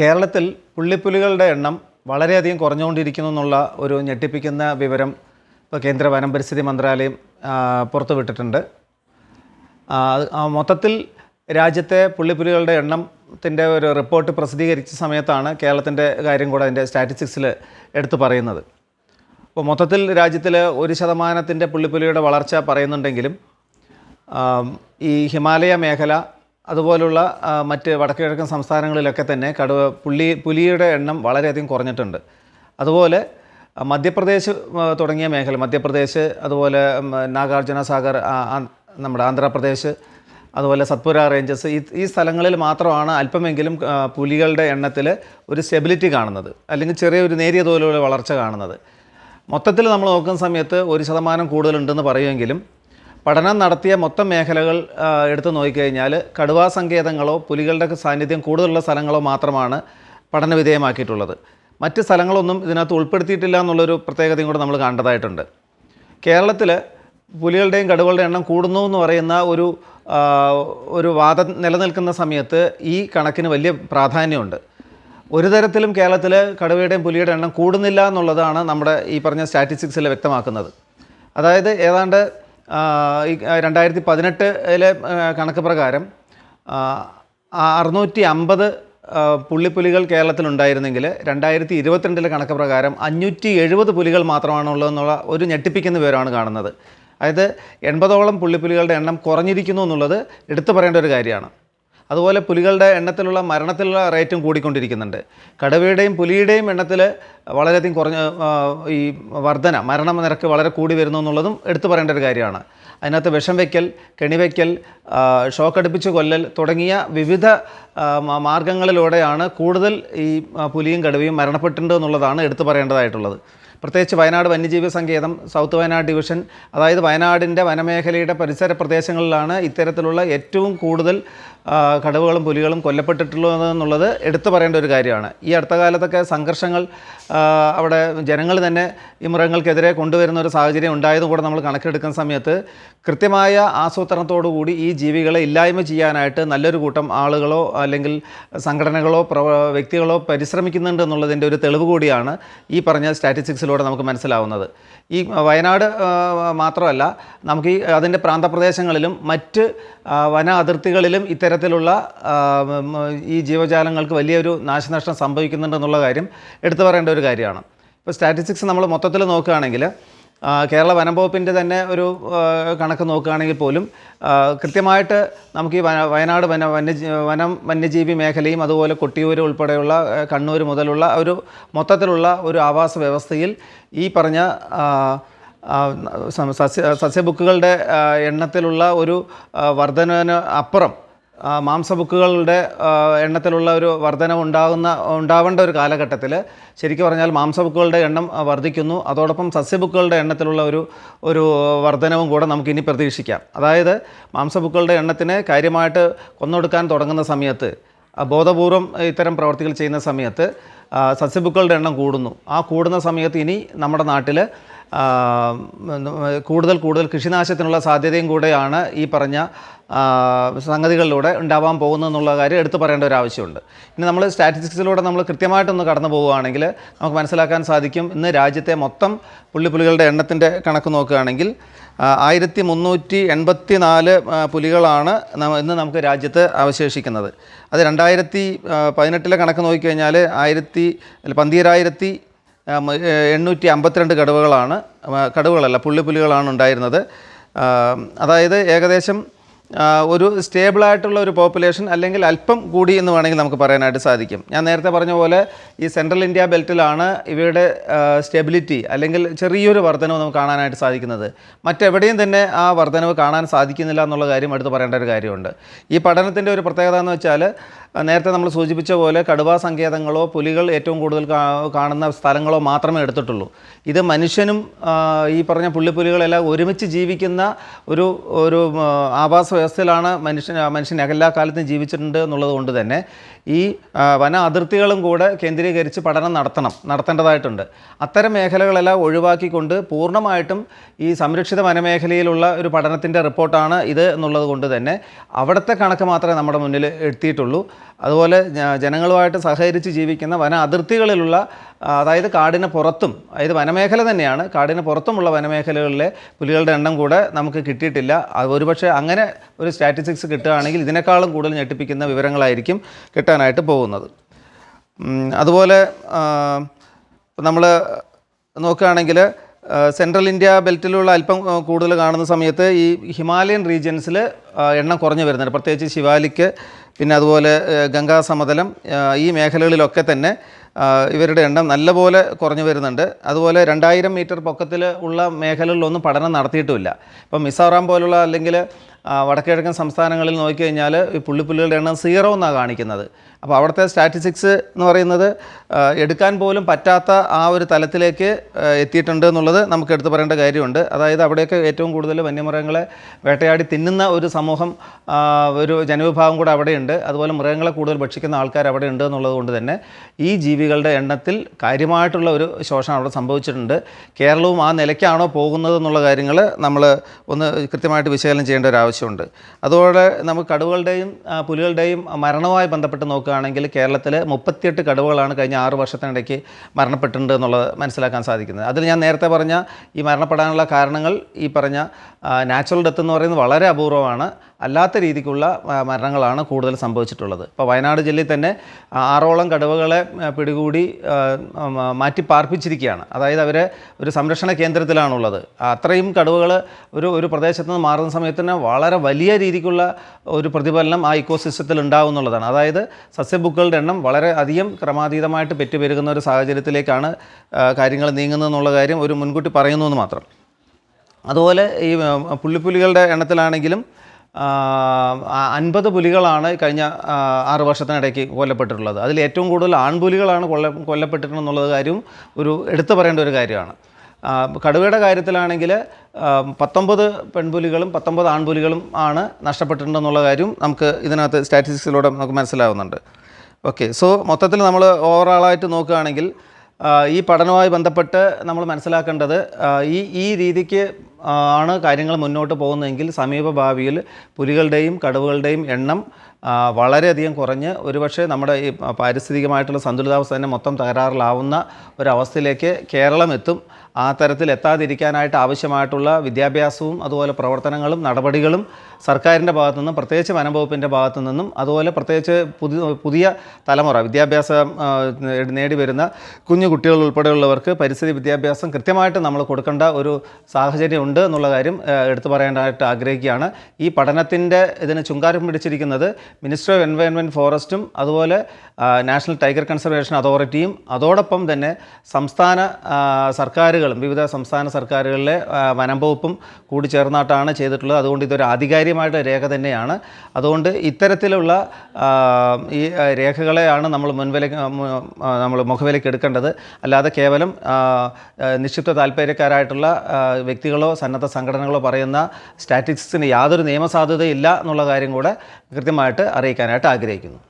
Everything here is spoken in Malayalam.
കേരളത്തിൽ പുള്ളിപ്പുലികളുടെ എണ്ണം വളരെയധികം കുറഞ്ഞുകൊണ്ടിരിക്കുന്നു എന്നുള്ള ഒരു ഞെട്ടിപ്പിക്കുന്ന വിവരം ഇപ്പോൾ കേന്ദ്ര വനം പരിസ്ഥിതി മന്ത്രാലയം പുറത്തുവിട്ടിട്ടുണ്ട്. മൊത്തത്തിൽ രാജ്യത്തെ പുള്ളിപ്പുലികളുടെ എണ്ണത്തിന്റെ ഒരു റിപ്പോർട്ട് പ്രസിദ്ധീകരിച്ച സമയത്താണ് കേരളത്തിന്റെ കാര്യം കൂടെ അതിന്റെ സ്റ്റാറ്റിസ്റ്റിക്സിൽ എടുത്തു പറയുന്നത്. അപ്പോൾ മൊത്തത്തിൽ രാജ്യത്തിൽ ഒരു ശതമാനത്തിന്റെ പുള്ളിപ്പുലിയുടെ വളർച്ച പറയുന്നുണ്ടെങ്കിലും ഈ ഹിമാലയ മേഖല അതുപോലുള്ള മറ്റ് വടക്കുകിഴക്കൻ സംസ്ഥാനങ്ങളിലൊക്കെ തന്നെ കടുവ പുള്ളി പുലിയുടെ എണ്ണം വളരെയധികം കുറഞ്ഞിട്ടുണ്ട്. അതുപോലെ മധ്യപ്രദേശ് തുടങ്ങിയ മേഖല മധ്യപ്രദേശ് അതുപോലെ നാഗാർജുന സാഗർ നമ്മുടെ ആന്ധ്രാപ്രദേശ് അതുപോലെ സത്പുര റേഞ്ചസ് ഈ ഈ സ്ഥലങ്ങളിൽ മാത്രമാണ് അല്പമെങ്കിലും പുലികളുടെ എണ്ണത്തിൽ ഒരു സ്റ്റെബിലിറ്റി കാണുന്നത് അല്ലെങ്കിൽ ചെറിയൊരു നേരിയ തോതിലുള്ള വളർച്ച കാണുന്നത്. മൊത്തത്തിൽ നമ്മൾ നോക്കുന്ന സമയത്ത് ഒരു ശതമാനം കൂടുതലുണ്ടെന്ന് പറയുമെങ്കിലും പഠനം നടത്തിയ മൊത്തം മേഖലകൾ എടുത്തു നോക്കിക്കഴിഞ്ഞാൽ കടുവാ സങ്കേതങ്ങളോ പുലികളുടെ സാന്നിധ്യം കൂടുതലുള്ള സ്ഥലങ്ങളോ മാത്രമാണ് പഠന വിധേയമാക്കിയിട്ടുള്ളത്. മറ്റ് സ്ഥലങ്ങളൊന്നും ഇതിനകത്ത് ഉൾപ്പെടുത്തിയിട്ടില്ല എന്നുള്ളൊരു പ്രത്യേകതയും കൂടെ നമ്മൾ കണ്ടതായിട്ടുണ്ട് കേരളത്തിൽ പുലികളുടെയും കടുവകളുടെ എണ്ണം കൂടുന്നു എന്ന് പറയുന്ന ഒരു ഒരു വാദം നിലനിൽക്കുന്ന സമയത്ത് ഈ കണക്കിന് വലിയ പ്രാധാന്യമുണ്ട്. ഒരു തരത്തിലും കേരളത്തിൽ കടുവയുടെയും പുലിയുടെ എണ്ണം കൂടുന്നില്ല എന്നുള്ളതാണ് നമ്മുടെ ഈ പറഞ്ഞ സ്റ്റാറ്റിസ്റ്റിക്സിൽ വ്യക്തമാക്കുന്നത്. അതായത് ഏതാണ്ട് രണ്ടായിരത്തി പതിനെട്ടിലെ കണക്ക് പ്രകാരം അറുന്നൂറ്റി അമ്പത് പുള്ളിപ്പുലികൾ കേരളത്തിലുണ്ടായിരുന്നെങ്കിൽ രണ്ടായിരത്തി ഇരുപത്തിരണ്ടിലെ കണക്ക് പ്രകാരം അഞ്ഞൂറ്റി എഴുപത് പുലികൾ മാത്രമാണുള്ളതെന്നുള്ള ഒരു ഞെട്ടിപ്പിക്കുന്ന വിവരമാണ് കാണുന്നത്. അതായത് എൺപതോളം പുള്ളിപ്പുലികളുടെ എണ്ണം കുറഞ്ഞിരിക്കുന്നു എന്നുള്ളത് എടുത്തു പറയേണ്ട ഒരു കാര്യമാണ്. അതുപോലെ പുലികളുടെ എണ്ണത്തിലുള്ള മരണത്തിലുള്ള റേറ്റും കൂടിക്കൊണ്ടിരിക്കുന്നുണ്ട്. കടുവയുടെയും പുലിയുടെയും എണ്ണത്തിൽ വളരെയധികം കുറഞ്ഞ ഈ വർധന മരണ നിരക്ക് വളരെ കൂടി വരുന്നു എന്നുള്ളതും എടുത്തു പറയേണ്ട ഒരു കാര്യമാണ്. അതിനകത്ത് വിഷം വയ്ക്കൽ കെണിവയ്ക്കൽ ഷോക്കടുപ്പിച്ച് കൊല്ലൽ തുടങ്ങിയ വിവിധ മാർഗങ്ങളിലൂടെയാണ് കൂടുതൽ ഈ പുലിയും കടുവയും മരണപ്പെട്ടിട്ടുണ്ട് എന്നുള്ളതാണ് എടുത്തു പറയേണ്ടതായിട്ടുള്ളത്. പ്രത്യേകിച്ച് വയനാട് വന്യജീവി സങ്കേതം സൗത്ത് വയനാട് ഡിവിഷൻ അതായത് വയനാടിന്റെ വനമേഖലയുടെ പരിസര പ്രദേശങ്ങളിലാണ് ഇത്തരത്തിലുള്ള ഏറ്റവും കൂടുതൽ കടവുകളും പുലികളും കൊല്ലപ്പെട്ടിട്ടുള്ളത് എന്നുള്ളത് എടുത്തു പറയേണ്ട ഒരു കാര്യമാണ്. ഈ അടുത്ത കാലത്തൊക്കെ സംഘർഷങ്ങൾ അവിടെ ജനങ്ങൾ തന്നെ ഈ മൃഗങ്ങൾക്കെതിരെ കൊണ്ടുവരുന്ന ഒരു സാഹചര്യം ഉണ്ടായതും കൂടെ നമ്മൾ കണക്കെടുക്കുന്ന സമയത്ത് കൃത്യമായ ആസൂത്രണത്തോടു കൂടി ഈ ജീവികളെ ഇല്ലായ്മ ചെയ്യാനായിട്ട് നല്ലൊരു കൂട്ടം ആളുകളോ അല്ലെങ്കിൽ സംഘടനകളോ വ്യക്തികളോ പരിശ്രമിക്കുന്നുണ്ട് എന്നുള്ളതിന്റെ ഒരു തെളിവ് കൂടിയാണ് ഈ പറഞ്ഞ സ്റ്റാറ്റിസ്റ്റിക്സിലൂടെ നമുക്ക് മനസ്സിലാവുന്നത്. ഈ വയനാട് മാത്രമല്ല നമുക്ക് ഈ അതിന്റെ പ്രാന്തപ്രദേശങ്ങളിലും മറ്റ് വന അതിർത്തികളിലും ഇത്തരത്തിലുള്ള ഈ ജീവജാലങ്ങൾക്ക് വലിയൊരു നാശനഷ്ടം സംഭവിക്കുന്നുണ്ടെന്നുള്ള കാര്യം എടുത്തു പറയേണ്ട ഒരു കാര്യമാണ്. ഇപ്പോൾ സ്റ്റാറ്റിസ്റ്റിക്സ് നമ്മൾ മൊത്തത്തിൽ നോക്കുകയാണെങ്കിൽ കേരള വനം വകുപ്പിന്റെ തന്നെ ഒരു കണക്ക് നോക്കുകയാണെങ്കിൽ പോലും കൃത്യമായിട്ട് നമുക്ക് ഈ വയനാട് വന വന്യജീ വനം വന്യജീവി മേഖലയും അതുപോലെ കൊട്ടിയൂർ ഉൾപ്പെടെയുള്ള കണ്ണൂർ മുതലുള്ള ഒരു മൊത്തത്തിലുള്ള ഒരു ആവാസ വ്യവസ്ഥയിൽ ഈ പറഞ്ഞ സസ്യ സസ്യബുക്കുകളുടെ എണ്ണത്തിലുള്ള ഒരു വർധനവിന് അപ്പുറം മാംസബുക്കുകളുടെ എണ്ണത്തിലുള്ള ഒരു വർധന ഉണ്ടാകുന്ന ഉണ്ടാവേണ്ട ഒരു കാലഘട്ടത്തിൽ ശരിക്കും പറഞ്ഞാൽ മാംസബുക്കുകളുടെ എണ്ണം വർദ്ധിക്കുന്നു അതോടൊപ്പം സസ്യബുക്കുകളുടെ എണ്ണത്തിലുള്ള ഒരു ഒരു വർധനവും കൂടെ നമുക്കിനി പ്രതീക്ഷിക്കാം. അതായത് മാംസബുക്കുകളുടെ എണ്ണത്തിന് കാര്യമായിട്ട് കൊന്നൊടുക്കാൻ തുടങ്ങുന്ന സമയത്ത് ബോധപൂർവം ഇത്തരം പ്രവർത്തികൾ ചെയ്യുന്ന സമയത്ത് സസ്യബുക്കുകളുടെ എണ്ണം കൂടുന്നു. ആ കൂടുന്ന സമയത്ത് ഇനി നമ്മുടെ നാട്ടിൽ കൂടുതൽ കൂടുതൽ കൃഷിനാശത്തിനുള്ള സാധ്യതയും കൂടെയാണ് ഈ പറഞ്ഞ സംഗതികളിലൂടെ ഉണ്ടാവാൻ പോകുന്നതെന്നുള്ള കാര്യം എടുത്തു പറയേണ്ട ഒരു ആവശ്യമുണ്ട്. ഇനി നമ്മൾ സ്റ്റാറ്റിസ്റ്റിക്സിലൂടെ നമ്മൾ കൃത്യമായിട്ടൊന്ന് കടന്നു പോവുകയാണെങ്കിൽ നമുക്ക് മനസ്സിലാക്കാൻ സാധിക്കും ഇന്ന് രാജ്യത്തെ മൊത്തം പുള്ളിപ്പുലികളുടെ എണ്ണത്തിന്റെ കണക്ക് നോക്കുകയാണെങ്കിൽ ആയിരത്തി മുന്നൂറ്റി എൺപത്തി നാല് പുലികളാണ് ഇന്ന് നമുക്ക് രാജ്യത്ത് അവശേഷിക്കുന്നത്. അത് രണ്ടായിരത്തി പതിനെട്ടിലെ കണക്ക് നോക്കിക്കഴിഞ്ഞാൽ ആയിരത്തി പന്തീരായിരത്തി എണ്ണൂറ്റി അമ്പത്തിരണ്ട് കടുവകളാണ് കടുവകളല്ല പുള്ളിപ്പുലികളാണ് ഉണ്ടായിരുന്നത്. അതായത് ഏകദേശം ഒരു സ്റ്റേബിളായിട്ടുള്ള ഒരു പോപ്പുലേഷൻ അല്ലെങ്കിൽ അല്പം കൂടി എന്ന് വേണമെങ്കിൽ നമുക്ക് പറയാനായിട്ട് സാധിക്കും. ഞാൻ നേരത്തെ പറഞ്ഞ പോലെ ഈ സെൻട്രൽ ഇന്ത്യ ബെൽറ്റിലാണ് ഇവയുടെ സ്റ്റെബിലിറ്റി അല്ലെങ്കിൽ ചെറിയൊരു വർധനവ് നമുക്ക് കാണാനായിട്ട് സാധിക്കുന്നത്. മറ്റെവിടെയും തന്നെ ആ വർധനവ് കാണാൻ സാധിക്കുന്നില്ല എന്നുള്ള കാര്യം എടുത്ത് പറയേണ്ട ഒരു കാര്യമുണ്ട്. ഈ പഠനത്തിന്റെ ഒരു പ്രത്യേകത എന്ന് വെച്ചാൽ നേരത്തെ നമ്മൾ സൂചിപ്പിച്ച പോലെ കടുവാ സങ്കേതങ്ങളോ പുലികൾ ഏറ്റവും കൂടുതൽ കാണുന്ന സ്ഥലങ്ങളോ മാത്രമേ എടുത്തിട്ടുള്ളൂ. ഇത് മനുഷ്യനും ഈ പറഞ്ഞ പുള്ളിപ്പുലികളെല്ലാം ഒരുമിച്ച് ജീവിക്കുന്ന ഒരു ഒരു ആവാസ വ്യവസ്ഥയിലാണ് മനുഷ്യൻ മനുഷ്യൻ എല്ലാ കാലത്തും ജീവിച്ചിട്ടുണ്ട് എന്നുള്ളത് കൊണ്ട് തന്നെ ഈ വന അതിർത്തികളും കൂടെ കേന്ദ്രീകരിച്ച് പഠനം നടത്തണം നടത്തേണ്ടതായിട്ടുണ്ട്. അത്തരം മേഖലകളെല്ലാം ഒഴിവാക്കിക്കൊണ്ട് പൂർണമായിട്ടും ഈ സംരക്ഷിത വനമേഖലയിലുള്ള ഒരു പഠനത്തിന്റെ റിപ്പോർട്ടാണ് ഇത് എന്നുള്ളത് കൊണ്ട് തന്നെ അവിടുത്തെ കണക്ക് മാത്രമേ നമ്മുടെ മുന്നിൽ എത്തിയിട്ടുള്ളൂ. അതുപോലെ ജനങ്ങളുമായിട്ട് സഹകരിച്ച് ജീവിക്കുന്ന വന അതിർത്തികളിലുള്ള അതായത് കാടിന് പുറത്തും അതായത് വനമേഖല തന്നെയാണ് കാടിന് പുറത്തുമുള്ള വനമേഖലകളിലെ പുലികളുടെ എണ്ണം കൂടെ നമുക്ക് കിട്ടിയിട്ടില്ല. ഒരുപക്ഷെ അങ്ങനെ ഒരു സ്റ്റാറ്റിസ്റ്റിക്സ് കിട്ടുകയാണെങ്കിൽ ഇതിനേക്കാളും കൂടുതൽ ഞെട്ടിപ്പിക്കുന്ന വിവരങ്ങളായിരിക്കും കിട്ടാനായിട്ട് പോകുന്നത്. അതുപോലെ നമ്മൾ നോക്കുകയാണെങ്കിൽ സെൻട്രൽ ഇന്ത്യ ബെൽറ്റിലുള്ള അല്പം കൂടുതൽ കാണുന്ന സമയത്ത് ഈ ഹിമാലയൻ റീജിയൻസിൽ എണ്ണം കുറഞ്ഞു വരുന്നുണ്ട്. പ്രത്യേകിച്ച് ശിവാലിക്ക് പിന്നെ അതുപോലെ ഗംഗാ സമതലം ഈ മേഖലകളിലൊക്കെ തന്നെ ഇവരുടെ എണ്ണം നല്ലപോലെ കുറഞ്ഞു വരുന്നുണ്ട്. അതുപോലെ രണ്ടായിരം മീറ്റർ പൊക്കത്തിൽ ഉള്ള മേഖലകളിലൊന്നും പഠനം നടത്തിയിട്ടുമില്ല. ഇപ്പം മിസോറാം പോലുള്ള അല്ലെങ്കിൽ ആ, വടക്കുകിഴക്കൻ സംസ്ഥാനങ്ങളിൽ നോക്കിക്കഴിഞ്ഞാൽ ഈ പുള്ളിപ്പുല്ലുകളുടെ എണ്ണം സീറോ എന്നാണ് കാണിക്കുന്നത്. അപ്പോൾ അവിടുത്തെ സ്റ്റാറ്റിസ്റ്റിക്സ് എന്ന് പറയുന്നത് എടുക്കാൻ പോലും പറ്റാത്ത ആ ഒരു തലത്തിലേക്ക് എത്തിയിട്ടുണ്ട് എന്നുള്ളത് നമുക്ക് എടുത്തു പറയേണ്ട കാര്യമുണ്ട്. അതായത് അവിടെയൊക്കെ ഏറ്റവും കൂടുതൽ വന്യമൃഗങ്ങളെ വേട്ടയാടി തിന്നുന്ന ഒരു സമൂഹം ഒരു ജനവിഭാഗം കൂടെ അവിടെയുണ്ട്. അതുപോലെ മൃഗങ്ങളെ കൂടുതൽ ഭക്ഷിക്കുന്ന ആൾക്കാർ അവിടെ ഉണ്ട് എന്നുള്ളത് കൊണ്ട് തന്നെ ഈ ജീവികളുടെ എണ്ണത്തിൽ കാര്യമായിട്ടുള്ള ഒരു ശോഷണം അവിടെ സംഭവിച്ചിട്ടുണ്ട്. കേരളവും ആ നിലയ്ക്കാണോ പോകുന്നത് എന്നുള്ള കാര്യങ്ങൾ നമ്മൾ ഒന്ന് കൃത്യമായിട്ട് വിശകലനം ചെയ്യേണ്ട ഒരു ആവശ്യമുണ്ട്. അതുപോലെ നമുക്ക് കടുവകളുടെയും പുലികളുടെയും മരണവുമായി ബന്ധപ്പെട്ട് നോക്കുകയാണെങ്കിൽ കേരളത്തിൽ മുപ്പത്തിയെട്ട് കടുവകളാണ് കഴിഞ്ഞ ആറ് വർഷത്തിനിടയ്ക്ക് മരണപ്പെട്ടിട്ടുണ്ട് എന്നുള്ളത് മനസ്സിലാക്കാൻ സാധിക്കുന്നത്. അതിൽ ഞാൻ നേരത്തെ പറഞ്ഞ ഈ മരണപ്പെടാനുള്ള കാരണങ്ങൾ ഈ പറഞ്ഞ നാച്ചുറൽ ഡെത്ത് എന്ന് പറയുന്നത് വളരെ അപൂർവമാണ്. അല്ലാത്ത രീതിക്കുള്ള മരണങ്ങളാണ് കൂടുതൽ സംഭവിച്ചിട്ടുള്ളത്. ഇപ്പോൾ വയനാട് ജില്ലയിൽ തന്നെ ആറോളം കടുവകളെ പിടികൂടി മാറ്റി പാർപ്പിച്ചിരിക്കുകയാണ്. അതായത് അവരെ ഒരു സംരക്ഷണ കേന്ദ്രത്തിലാണുള്ളത്. അത്രയും കടുവകൾ ഒരു ഒരു പ്രദേശത്ത് നിന്ന് മാറുന്ന സമയത്ത് തന്നെ വളരെ വലിയ രീതിക്കുള്ള ഒരു പ്രതിഫലനം ആ ഇക്കോസിസ്റ്റത്തിൽ ഉണ്ടാവും എന്നുള്ളതാണ്. അതായത് സസ്യബുക്കുകളുടെ എണ്ണം വളരെ അധികം ക്രമാതീതമായിട്ട് പെറ്റുപെരുകുന്ന ഒരു സാഹചര്യത്തിലേക്കാണ് കാര്യങ്ങൾ നീങ്ങുന്നതെന്നുള്ള കാര്യം ഒരു മുൻകൂട്ടി പറയുന്നു എന്ന് മാത്രം. അതുപോലെ ഈ പുള്ളിപ്പുലികളുടെ എണ്ണത്തിലാണെങ്കിലും അൻപത് പുലികളാണ് കഴിഞ്ഞ ആറ് വർഷത്തിനിടയ്ക്ക് കൊല്ലപ്പെട്ടിട്ടുള്ളത്. അതിൽ ഏറ്റവും കൂടുതൽ ആൺപുലികളാണ് കൊല്ല കൊല്ലപ്പെട്ടിട്ടുള്ള കാര്യവും ഒരു എടുത്തു പറയേണ്ട ഒരു കാര്യമാണ്. കടുവയുടെ കാര്യത്തിലാണെങ്കിൽ പത്തൊമ്പത് പെൺപുലികളും പത്തൊമ്പത് ആൺപുലികളും ആണ് നഷ്ടപ്പെട്ടിട്ടുണ്ടെന്നുള്ള കാര്യവും നമുക്ക് ഇതിനകത്ത് സ്റ്റാറ്റിസ്റ്റിക്സിലൂടെ നമുക്ക് മനസ്സിലാവുന്നുണ്ട്. ഓക്കെ സോ മൊത്തത്തിൽ നമ്മൾ ഓവറോളായിട്ട് നോക്കുകയാണെങ്കിൽ ഈ പഠനവുമായി ബന്ധപ്പെട്ട് നമ്മൾ മനസ്സിലാക്കേണ്ടത് ഈ ഈ രീതിക്ക് ആണ് കാര്യങ്ങൾ മുന്നോട്ട് പോകുന്നതെങ്കിൽ സമീപ ഭാവിയിൽ പുലികളുടെയും കടുവകളുടെയും എണ്ണം വളരെയധികം കുറഞ്ഞ് ഒരുപക്ഷെ നമ്മുടെ ഈ പാരിസ്ഥിതികമായിട്ടുള്ള സന്തുലിതാവസ്ഥ തന്നെ മൊത്തം തകരാറിലാവുന്ന ഒരവസ്ഥയിലേക്ക് കേരളം എത്തും ആ തരത്തിൽ എത്താതിരിക്കാനായിട്ട് ആവശ്യമായിട്ടുള്ള വിദ്യാഭ്യാസവും അതുപോലെ പ്രവർത്തനങ്ങളും നടപടികളും സർക്കാരിന്റെ ഭാഗത്തു നിന്നും പ്രത്യേകിച്ച് വനംവകുപ്പിന്റെ ഭാഗത്തു നിന്നും അതുപോലെ പ്രത്യേകിച്ച് പുതിയ പുതിയ തലമുറ വിദ്യാഭ്യാസം നേടി വരുന്ന കുഞ്ഞു കുട്ടികൾ ഉൾപ്പെടെയുള്ളവർക്ക് പരിസ്ഥിതി വിദ്യാഭ്യാസം കൃത്യമായിട്ട് നമ്മൾ കൊടുക്കേണ്ട ഒരു സാഹചര്യം ഉണ്ട് എന്നുള്ള കാര്യം എടുത്തു പറയാനായിട്ട് ആഗ്രഹിക്കുകയാണ്. ഈ പഠനത്തിന്റെ ഇതിന് ചുങ്കാരം പിടിച്ചിരിക്കുന്നത് മിനിസ്റ്റർ ഓഫ് എൻവയോൺമെന്റ് ഫോറസ്റ്റും അതുപോലെ നാഷണൽ ടൈഗർ കൺസർവേഷൻ അതോറിറ്റിയും അതോടൊപ്പം തന്നെ സംസ്ഥാന സർക്കാരുകളും വിവിധ സംസ്ഥാന സർക്കാരുകളിലെ വനം വകുപ്പും കൂടി ചേർന്നിട്ടാണ് ചെയ്തിട്ടുള്ളത്. അതുകൊണ്ട് ഇതൊരു ആധികാരികമായിട്ട് രേഖ തന്നെയാണ്. അതുകൊണ്ട് ഇത്തരത്തിലുള്ള ഈ രേഖകളെയാണ് നമ്മൾ മുൻവിലേക്ക് നമ്മൾ മുഖവിലേക്ക് എടുക്കേണ്ടത്. അല്ലാതെ കേവലം നിക്ഷിപ്ത താല്പര്യക്കാരായിട്ടുള്ള വ്യക്തികളോ സന്നദ്ധ സംഘടനകളോ പറയുന്ന സ്റ്റാറ്റിസ്റ്റിക്സിന് യാതൊരു നിയമസാധുതയില്ല എന്നുള്ള കാര്യം കൂടെ കൃത്യമായിട്ട് അറിയിക്കാനായിട്ട് ആഗ്രഹിക്കുന്നു.